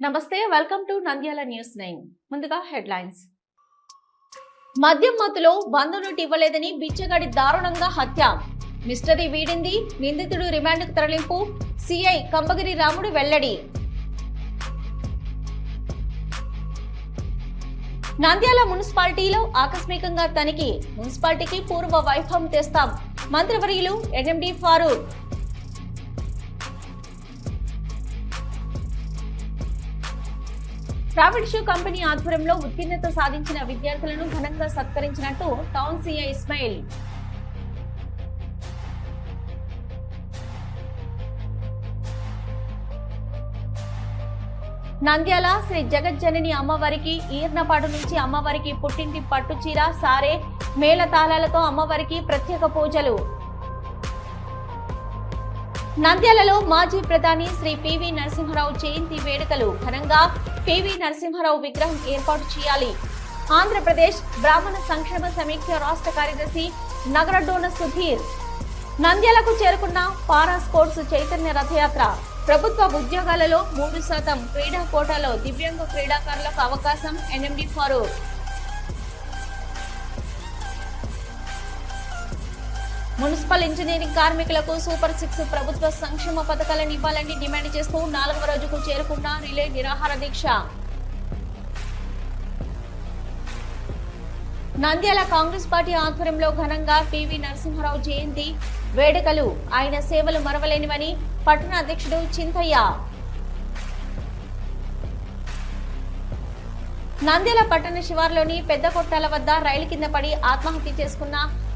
నమస్తే welcome to Nandyal news nine ముందుగా headlines మద్యం మత్తులో బంధు నోటు ఇవ్వలేదని బిచ్చగాడి దారుణంగా హత్య. మిస్టరీ వీడింది నిందితుడు రిమాండ్కు తరలింపు సిఐ కంబగిరి రాముడు వెల్లడి. నంద్యాల మున్సిపాలిటీలో ఆకస్మికంగా తనిఖీ. మున్సిపాలిటీకి పూర్వ వైభవం తెస్తాం. మంత్రివర్యులు NMD Farooq. Travel show company ఆధ్వర్యంలో ఉత్తీర్ణత సాధించిన విద్యార్థులను ఘనంగా సత్కరించినట్టు టౌన్ సీఐ ఇస్మాయిల్. నంద్యాల శ్రీ జగజ్జనని అమ్మవారికి ఈర్నపాటు నుంచి అమ్మవారికి పుట్టింటి పట్టుచీర సారే మేళతాళాలతో అమ్మవారికి ప్రత్యేక పూజలు. నంద్యాలలో మాజీ ప్రధాని శ్రీ పివి నరసింహారావు జయంతి వేడుకలు ఘనంగా పివి నరసింహారావు విగ్రహం ఏర్పాటు చేయాలి. ఆంధ్రప్రదేశ్ బ్రాహ్మణ సంక్షేమ సమీక్ష రాష్ట్ర కార్యదర్శి నగరడోన సుధీర్. నంద్యాలకు చేరుకున్న పారా స్పోర్ట్స్ చైతన్య రథయాత్ర. ప్రభుత్వ ఉద్యోగాలలో మూడు శాతం క్రీడా కోటాలో దివ్యాంగ క్రీడాకారులకు అవకాశం ఎన్ఎండి ఫారూక్. మున్సిపల్ ఇంజనీరింగ్ కార్మికులకు సూపర్ సిక్స్ ప్రభుత్వ సంక్షేమ పథకాలను ఇవ్వాలని డిమాండ్ చేస్తూ నాలుగవ రోజుకు చేరుకున్న రిలే నిరాహార దీక్ష. నంద్యాల కాంగ్రెస్ పార్టీ ఆధ్వర్యంలో ఘనంగా పివి నరసింహారావు జయంతి. వేడుకలు. ఆయన సేవలు మరవలేనివని పట్టణ అధ్యక్షుడు చింతయ్య. నంద్యాల పట్టణ శివార్లోని పెద్ద కొట్టాల వద్ద రైలు కింద పడి ఆత్మహత్య చేసుకున్న